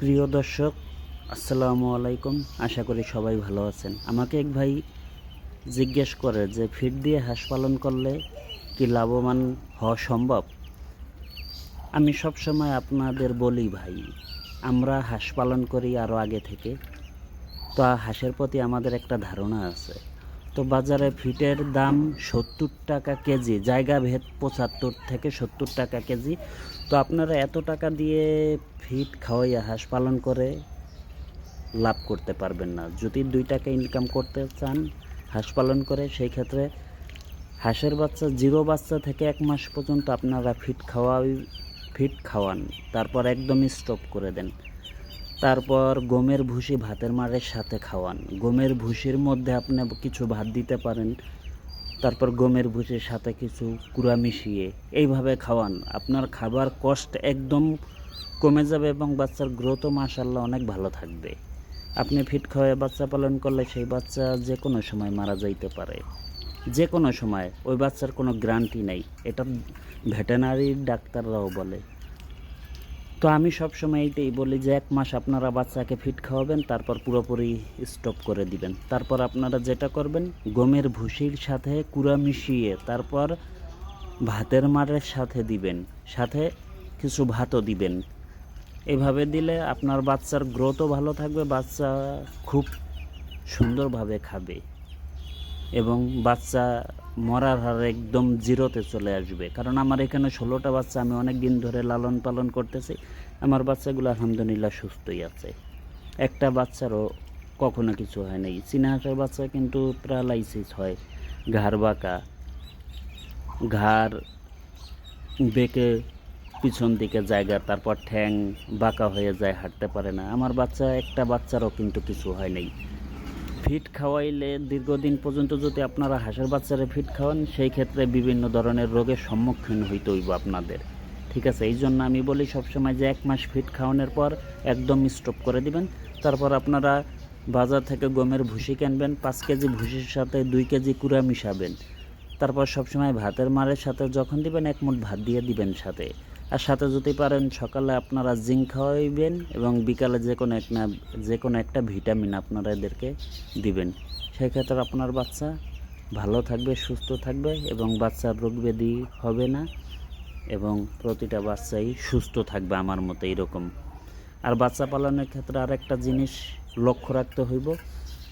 প্রিয় দর্শক, আসসালামু আলাইকুম। আশা করি সবাই ভালো আছেন। আমাকে এক ভাই জিজ্ঞেস করে যে ফিড দিয়ে হাঁস পালন করলে কি লাভবান হওয়া সম্ভব? আমি সবসময় আপনাদের বলি ভাই, আমরা হাঁস পালন করি আরও আগে থেকে। তো হাঁসের প্রতি আমাদের একটা ধারণা আছে। তো বাজারে ফিটের দাম সত্তর টাকা কেজি, জায়গা ভেদ পঁচাত্তর থেকে সত্তর টাকা কেজি। তো আপনারা এত টাকা দিয়ে ফিট খাওয়াইয়া হাঁস পালন করে লাভ করতে পারবেন না। যদি দুই টাকা ইনকাম করতে চান হাঁস পালন করে, সেই ক্ষেত্রে হাঁসের বাচ্চা, জিরো বাচ্চা থেকে এক মাস পর্যন্ত আপনারা ফিট খাওয়াই, ফিট খাওয়ান। তারপর একদম স্টপ করে দেন। তারপর গমের ভুসি ভাতের মারের সাথে খাওয়ান। গমের ভুসির মধ্যে আপনি কিছু ভাত দিতে পারেন, তারপর গমের ভুসির সাথে কিছু কুড়া মিশিয়ে এইভাবে খাওয়ান। আপনার খাবার কষ্ট একদম কমে যাবে এবং বাচ্চার গ্রোথও মাসাল্লাহ অনেক ভালো থাকবে। আপনি ফিট খাওয়ায় বাচ্চা পালন করলে সেই বাচ্চা যে কোনো সময় মারা যাইতে পারে। যে কোনো সময়, ওই বাচ্চার কোনো গ্যারান্টি নেই। এটা ভেটেনারি ডাক্তাররাও বলে। তো আমি সবসময় এইটাই বলি যে এক মাস আপনারা বাচ্চাকে ফিট খাওয়াবেন, তারপর পুরোপুরি স্টপ করে দিবেন। তারপর আপনারা যেটা করবেন, গমের ভুসির সাথে কুড়া মিশিয়ে তারপর ভাতের মারের সাথে দিবেন, সাথে কিছু ভাতও দিবেন। এভাবে দিলে আপনার বাচ্চার গ্রোথও ভালো থাকবে, বাচ্চা খুব সুন্দরভাবে খাবে। এবং বাচ্চা মরার হার একদম জিরোতে চলে আসবে। কারণ আমার এখানে ষোলোটা বাচ্চা, আমি অনেক দিন ধরে লালন পালন করতেছি। আমার বাচ্চাগুলো আলহামদুলিল্লাহ সুস্থই আছে। একটা বাচ্চারও কখনো কিছু হয় নাই। চীনা বাচ্চা কিন্তু প্যারালাইসিস হয়, ঘাড় বাঁকা, ঘাড় বেঁকে পিছন দিকে জায়গা, তারপর ঠ্যাং বাঁকা হয়ে যায়, হাঁটতে পারে না। আমার বাচ্চা, একটা বাচ্চারও কিন্তু কিছু হয় নাই। ফিট খাওয়াইলে দীর্ঘদিন পর্যন্ত যদি আপনারা হাঁসের বাচ্চারা ফিট খাওয়ান, সেই ক্ষেত্রে বিভিন্ন ধরনের রোগের সম্মুখীন হইতে হইব আপনাদের। ঠিক আছে, এই জন্য আমি বলি সবসময় যে এক মাস ফিট খাওয়ানোর পর একদম স্টপ করে দিবেন। তারপর আপনারা বাজার থেকে গমের ভুসি কিনবেন, পাঁচ কেজি ভুসির সাথে দুই কেজি কুড়া মিশাবেন। তারপর সবসময় ভাতের মারের সাথে যখন দিবেন, এক মুঠ ভাত দিয়ে দিবেন সাথে। আর সাথে যদি পারেন সকালে আপনারা জিঙ্ক খাওয়াইবেন এবং বিকালে যে কোনো একটা, যে কোনো একটা ভিটামিন আপনারা এদেরকে দিবেন। সেক্ষেত্রে আপনার বাচ্চা ভালো থাকবে, সুস্থ থাকবে এবং বাচ্চার রোগ ব্যাধি হবে না এবং প্রতিটা বাচ্চাই সুস্থ থাকবে আমার মতো এইরকম আর বাচ্চা পালনের ক্ষেত্রে আরেকটা জিনিস লক্ষ্য রাখতে হইব,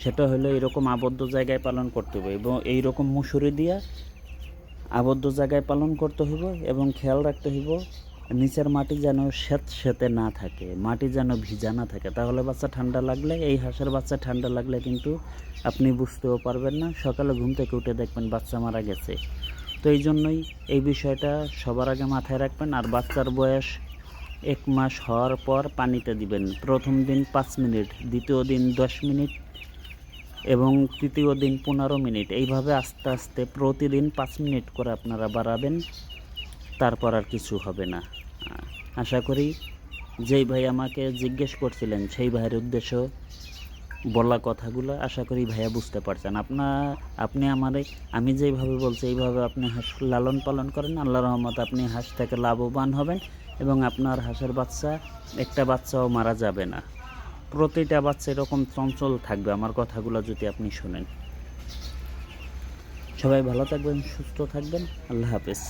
সেটা হলো এরকম আবদ্ধ জায়গায় পালন করতে হবে এবং এইরকম মুসুরি দিয়া আবদ্ধ জায়গায় পালন করতে হইব এবং খেয়াল রাখতে হইব, নিচের মাটি যেন শ্বেত শ্বেতে না থাকে, মাটি যেন ভিজা না থাকে। তাহলে বাচ্চা ঠান্ডা লাগলে, এই হাঁসের বাচ্চা ঠান্ডা লাগলে কিন্তু আপনি বুঝতেও পারবেন না। সকালে ঘুম থেকে উঠে দেখবেন বাচ্চা মারা গেছে। তো এই জন্যই এই বিষয়টা সবার আগে মাথায় রাখবেন আর বাচ্চার বয়স এক মাস হওয়ার পর পানিতে দিবেন। প্রথম দিন পাঁচ মিনিট, দ্বিতীয় দিন দশ মিনিট এবং তৃতীয় দিন পনেরো মিনিট। এইভাবে আস্তে আস্তে প্রতিদিন পাঁচ মিনিট করে আপনারা বাড়াবেন, তারপর আর কিছু হবে না। আশা করি যেই ভাই আমাকে জিজ্ঞেস করছিলেন, সেই ভাইয়ের উদ্দেশ্য বলা কথাগুলো, আশা করি ভাইয়া বুঝতে পারছেন। আপনার আপনি আমারে, আমি যেইভাবে বলছি, এইভাবে আপনি হাঁস, লালন পালন করেন, আল্লাহ রহমত আপনি হাঁস থেকে লাভবান হবেন এবং আপনার হাঁসের বাচ্চা, একটা বাচ্চাও মারা যাবে না। প্রতিটা বাচ্চা এরকম চঞ্চল থাকবে। আমার কথাগুলো যদি আপনি শোনেন। সবাই ভালো থাকবেন, সুস্থ থাকবেন। আল্লাহ হাফেজ।